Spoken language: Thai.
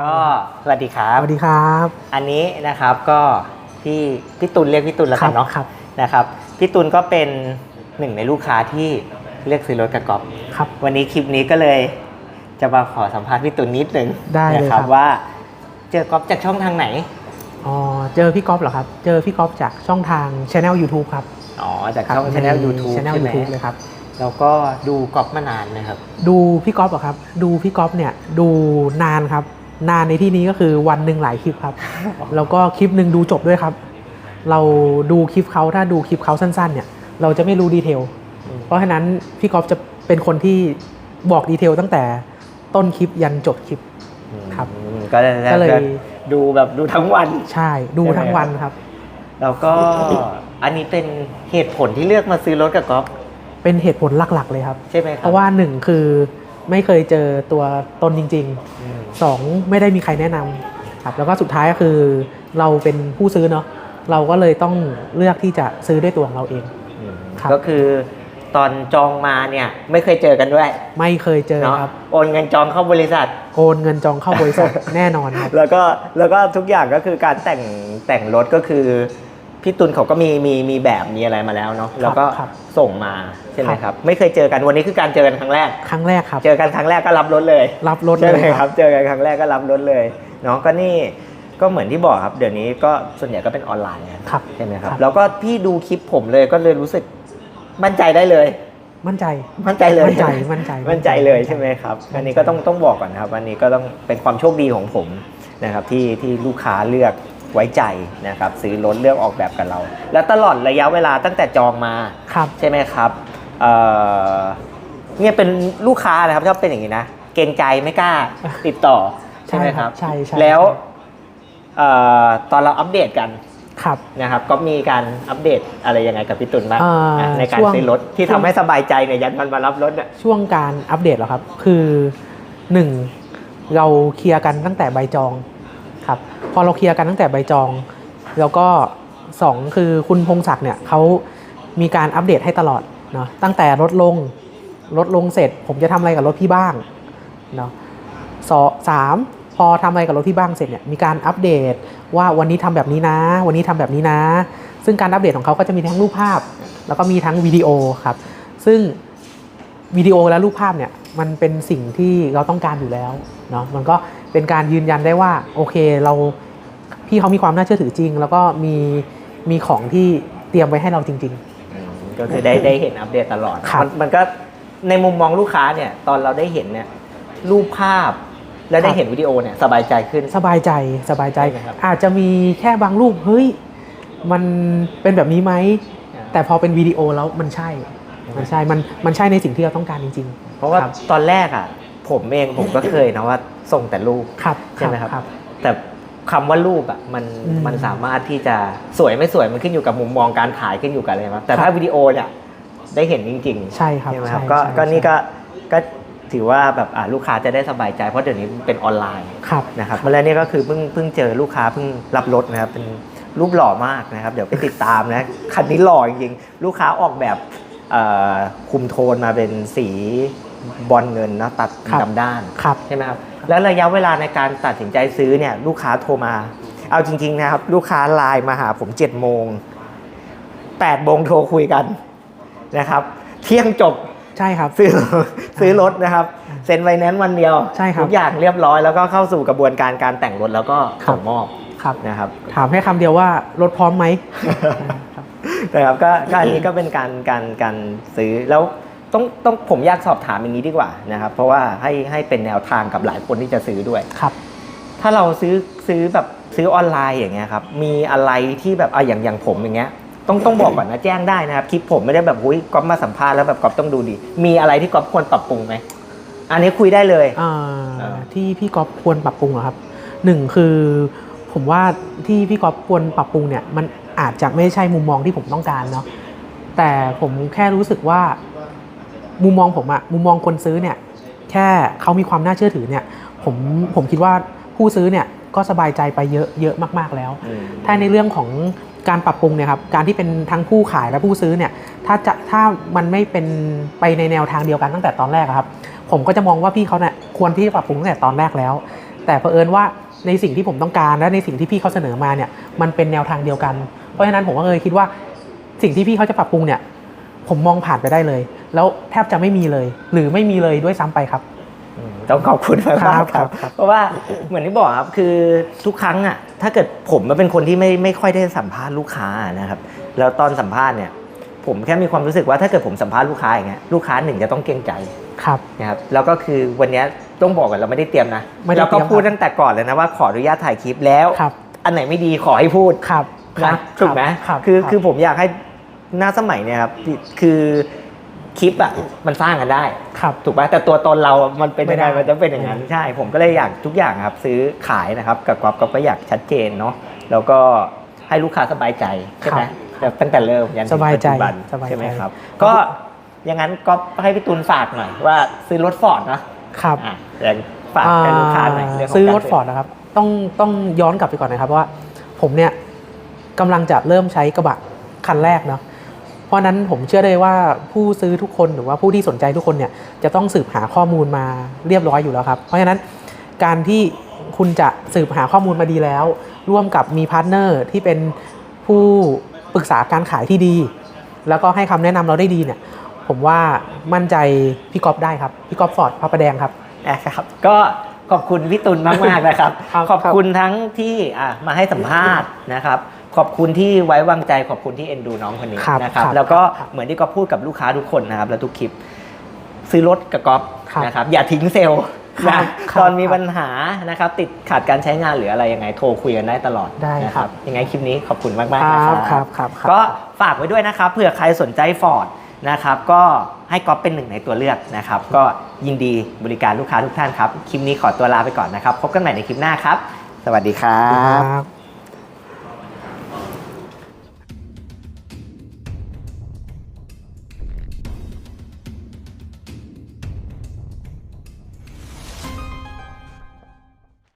ก็สวัสดีครัสบวัสดีครับ อันนี้นะครับก็พี่พี่ตุลเรียกพี่ตุลแล้วกันเนาะครับนะครับพี่ตุลก็เป็นหนึ่งในลูกค้าที่เลือกซื้อรถกับก๊อฟครับ วันนี้คลิปนี้ก็เลยจะมาขอสัมภาษณ์พี่ตุลนิดนึงได้เลยนะครับครับว่า เจอก๊อฟจากช่องทางไหนอ๋อเจอพี่ก๊อฟเหรอครับ เจอพี่ก๊อฟจากช่องทาง Channel YouTube ครับ อ๋อ จากช่องช anel YouTube ช anel ใช่ไหม YouTube เลยครับ แล้วก็ดูก๊อฟมานานนะครับ ดูพี่ก๊อฟเหรอครับ ดูพี่ก๊อฟเนี่ยดูนานครับ นานในที่นี้ก็คือวันหนึ่งหลายคลิปครับ แล้วก็คลิปหนึ่งดูจบด้วยครับ เราดูคลิปเขาถ้าดูคลิปเขาสั้น ๆ เนี่ย เราจะไม่รู้ดีเทลอืมเพราะฉะนั้นพี่ก๊อฟจะเป็นคนที่บอกดีเทลตั้งแต่ต้นคลิปยันจบคลิปครับอืมก็เลยก็เลยดูแบบดูทั้งวัน ใช่ ดูทั้งวันครับ แล้วก็อันนี้เป็นเหตุผลที่เลือกมาซื้อรถกับก๊อฟเป็นเหตุผลหลักๆเลยครับ ใช่ไหมครับ เพราะว่าหนึ่งคือ ไม่เคยเจอตัวตนจริงอืมๆสองไม่ได้มีใครแนะนำครับแล้วก็สุดท้ายก็คือเราเป็นผู้ซื้อเนาะเราก็เลยต้องเลือกที่จะซื้อด้วยตัวของเราเองอืมครับก็คือตอนจองมาเนี่ยไม่เคยเจอกันด้วย ไม่เคยเจอเนาะครับโอนเงินจองเข้าบริษัทโอนเงินจองเข้าบริษัทแน่นอนครับแล้วก็แล้วก็ทุกอย่างก็คือการแต่งแต่งรถก็คือ พี่ตุลเขาก็มีมีมีแบบมีอะไรมาแล้วเนาะแล้วก็ครับส่งมาใช่ไหมครับครับไม่เคยเจอกันวันนี้คือการเจอกันครั้งแรก ครั้งแรกครับ เจอกันครั้งแรกก็รับรถเลย รับรถใช่เลไหมยครับเจอกันครั้งแรกก็รับรถเลยเนาะก็นี่ก็เหมือนที่บอกครับ เดี๋ยวนี้ก็ส่วนใหญ่ก็เป็นออนไลน์กันครับใช่ไหมครับ ครับ แล้วก็พี่ดูคลิปผมเลยก็เลยรู้สึกมั่นใจได้เลย มั่นใจ มั่นใจเลยมั่นใจมั่นใจมั่นใจเลยใช่ไหมครับ อันนี้ก็ต้องต้องบอกก่อนนะครับ อันนี้ก็ต้องเป็นความโชคดีของผมนะครับที่ที่ลูกค้าเลือก ไว้ใจนะครับซื้อรถเลือกออกแบบกับเรา แล้วตลอดระยะเวลาตั้งแต่จองมาครับใช่ไหมครับเอ่อเนี่ยเป็นลูกค้านะครับถ้าเป็นอย่างนี้นะเกรงใจไม่กล้าติดต่อใช่ไหมครับใช่ใช่แล้วเอ่อตอนเราอัปเดตกันครับนะครับก็มีการอัปเดตอะไรยังไงกับพี่ตุลบ้างอ่าอะในการช่วงซื้อรถที่ช่วทำงให้สบายใจเนี่ยยันมันมารับรถเนี่ยช่วงการอัปเดตเหรอครับ คือหนึ่งเราเคลียร์กันตั้งแต่ใบจอง ครับพอเราเคลียร์กันตั้งแต่ใบจอง แล้วก็สองคือคุณพงศักดิ์เนี่ยเขามีการอัปเดตให้ตลอดเนาะตั้งแต่ลดลงลดลงเสร็จ ผมจะทำอะไรกับรถพี่บ้างเนาะสสามพอทำอะไรกับรถพี่บ้างเสร็จเนี่ยมีการอัปเดตว่าวันนี้ทำแบบนี้นะ วันนี้ทำแบบนี้นะ ซึ่งการอัปเดตของเขาก็จะมีทั้งรูปภาพ แล้วก็มีทั้งวิดีโอครับ ซึ่งวิดีโอและรูปภาพเนี่ย มันเป็นสิ่งที่เราต้องการอยู่แล้วเนาะมันก็เป็นการยืนยันได้ว่าโอเคเราพี่เขามีความน่าเชื่อถือจริง แล้วก็มีมีของที่เตรียมไว้ให้เราจริง ก็คือได้ได้เห็นอัปเดตตลอด ครับมันมันก็ในมุมมองลูกค้าเนี่ย ตอนเราได้เห็นเนี่ยรูปภาพและได้ครับ เห็นวิดีโอเนี่ยสบายใจขึ้น ๆ สบายใจสบายใจ ใช่ไหมครับ อาจจะมีแค่บางรูปเฮ้ยมันเป็นแบบนี้ไหม แต่พอเป็นวิดีโอแล้วมันใช่ มันใช่ มันมันใช่ในสิ่งที่เราต้องการจริงเพราะว่าครับ ตอนแรกอะ ผมเองผมก็เคยนะว่าส่งแต่รูปๆครับใช่ไหมครับครับ แต่คำว่ารูปอะมันอืมมันสามารถที่จะสวยไม่สวยมันขึ้นอยู่กับมุมมองการถ่ายขึ้นอยู่กับอะไรครับแต่ถ้าครับวิดีโอเนี่ยได้เห็นจริงๆใช่ครับใช่ไหมครับใช่ก็ใช่ก็นี่ใช่ ก็ก็ถือว่าแบบอ่าลูกค้าจะได้สบายใจเพราะเดี๋ยวนี้เป็นออนไลน์ ครับ นะครับแล้วนี่ก็คือเพิ่งเพิ่งเจอลูกค้าเพิ่งรับรถนะครับเป็นรูปหล่อมากนะครับ เดี๋ยวไปติดตามนะคันนี้หล่อจริงๆลูกค้าออกแบบเอ่อ คุมโทนมาเป็นสีบอลเงินนะตัดครับ ดำด้านครับใช่ไหมครับแล้วระยะเวลาในการตัดสินใจซื้อเนี่ยลูกค้าโทรมา เอาจริง ๆ นะครับ ลูกค้าไลน์มาหาผม7จ็ดโมงแปดโมงโทรคุยกันนะครับ เที่ยงจบ ใช่ครับ ซื้อซื้อรถนะครับเซ็นไฟแนนซ์วันเดียวใช่ครับทุกอย่างเรียบร้อยแล้วก็เข้าสู่กระบวนการการแต่งรถแล้วก็ครับ ส่งมอบครับ นะครับ ถามแค่คำเดียวว่ารถพร้อมไหมครับ นะครับก็ก็อันนี้ก็เป็นการการการซื้อแล้วต้องต้องผมอยากสอบถามอย่างนี้ดีกว่านะครับ เพราะว่าให้ให้เป็นแนวทางกับหลายคนที่จะซื้อด้วยครับ ถ้าเราซื้อซื้อแบบซื้อออนไลน์อย่างเงี้ยครับมีอะไรที่แบบอะอย่างอย่างผมอย่างเงี้ยต้องต้องบอกก่อนนะแจ้งได้นะครับคลิปผมไม่ได้แบบหุ้ยก๊อฟมาสัมภาษณ์แล้วแบบก๊อฟต้องดูดี มีอะไรที่ก๊อฟควรปรับปรุงไหมอันนี้คุยได้เลยอ่าอ่าที่พี่ก๊อฟควรปรับปรุงเหรอครับหนึ่งคือผมว่าที่พี่ก๊อฟควรปรับปรุงเนี่ยมัน อาจจะไม่ใช่มุมมองที่ผมต้องการเนาะแต่ผมแค่รู้สึกว่ามุมมองผมอะมุมมองคนซื้อเนี่ยแค่เขามีความน่าเชื่อถือเนี่ยผมผมคิดว่าผู้ซื้อเนี่ยก็สบายใจไปเยอะเยอะมาก ๆแล้ว ถ้าในเรื่องของการปรับปรุงเนี่ยครับการที่เป็นทั้งผู้ขายและผู้ซื้อเนี่ยถ้าจะถ้ามันไม่เป็นไปในแนวทางเดียวกันตั้งแต่ตอนแรกครับ ผมก็จะมองว่าพี่เขาเนี่ยควรที่จะปรับปรุงตั้งแต่ตอนแรกแล้ว แต่เผอิญว่า ในสิ่งที่ผมต้องการและในสิ่งที่พี่เขาเสนอมาเนี่ยมันเป็นแนวทางเดียวกัน เพราะฉะนั้นผมก็เลยคิดว่าสิ่งที่พี่เขาจะปรับปรุงเนี่ยผมมองผ่านไปได้เลย แล้วแทบจะไม่มีเลย หรือไม่มีเลยด้วยซ้ำไปครับอืมต้องขอบคุณมากครัๆบครับครับเพราะว่าเหมือนที่บอกครับคือทุกครั้งอะถ้าเกิดผมมาเป็นคนที่ไม่ไม่ค่อยได้สัมภาษณ์ลูกค้านะครับ แล้วตอนสัมภาษณ์เนี่ย ผมแค่มีความรู้สึกว่าถ้าเกิดผมสัมภาษณ์ลูกค้าอย่างเงี้ยลูกค้าหนึ่งจะต้องเกรงใจครับนะครับแล้วก็คือวันเนี้ยต้องบอกกันเราไม่ได้เตรียมนะไม่ได้เราก็เตรียมพูดตั้งแต่ก่อนเลยนะว่าขออนุญาตถ่ายคลิปแล้ว ครับ อันไหนไม่ดีขอให้พูดครับ ครันะบถูกไหมครับคือรับ คือผมอยากให้หน้าสมัยเนี่ยครับคือคลิปอะมันสร้างกันได้ ครับ ถูกไหมแต่ตัวตนเรา มันเป็นยังไงไม่ได้มันจะเป็นอย่างนั้น ใช่ ผมก็เลยอยากทุกอย่างครับ ซื้อขายนะครับ กับกอฟก็อยากชัดเจนเนาะ แล้วก็ให้ลูกค้าสบายใจ ใช่ไหมแต่ ตั้งแต่เริ่มยันถึสงบายปัจใจจุบันสบายใจใช่ไหมครับ ก็อย่างนั้นก็ให้พี่ตูนฝากหน่อยว่าซื้อรถฟอร์ดเนาะครับอะแรงฝากให้ลูกค้าหน่อยเรื่องของซื้อการรถฟอร์ดนะครับ ต้องต้องย้อนกลับไปก่อนนะครับว่า ผมเนี่ยกำลังจะเริ่มใช้กระบะคันแรกเนาะเพราะฉะนั้นผมเชื่อได้ว่าผู้ซื้อทุกคนหรือว่าผู้ที่สนใจทุกคนเนี่ยจะต้องสืบหาข้อมูลมาเรียบร้อยอยู่แล้วครับ เพราะฉะนั้นการที่คุณจะสืบหาข้อมูลมาดีแล้ว ร่วมกับมีพาร์ทเนอร์ที่เป็นผู้ ปรึกษาการขายที่ดี แล้วก็ให้คำแนะนำเราได้ดีเนี่ย ผมว่ามั่นใจพี่ก๊อฟได้ครับ พี่ก๊อฟฟอร์ดพระประแดงครับนะครับ ก็ขอบคุณพี่ตุลมากมากๆนะครับครับ ขอบคุณทั้งที่อะมาให้สัมภาษณ์นะครับ ขอบคุณที่ไว้วางใจ ขอบคุณที่เอ็นดูน้องคนนี้ครับนะครับครับ แล้วก็ครับเหมือนที่ก๊อฟพูดกับลูกค้าทุกคนนะครับ แล้วทุกคลิป ซื้อรถกับก๊อฟครับนะครับ อย่าทิ้งเซลล์ครั นะบครับตอนมีปัญหานะครับ ติดขาดการใช้งานหรืออะไรยังไงโทรคุยกันได้ตลอดได้นะครับยังไงคลิปนี้ขอบคุณมากคๆนะครัรับบครับครับครับก็ฝากไว้ด้วยนะครับเผื่อใครสนใจฟอร์ดนะครับก็ให้ก๊อฟเป็นหนึ่งในตัวเลือกนะครับ ก็ยินดีบริการลูกค้าทุกท่านครับ คลิปนี้ขอตัวลาไปก่อนนะครับ พบกันใหม่ในคลิปหน้าครับ สวัสดีครัคบรับ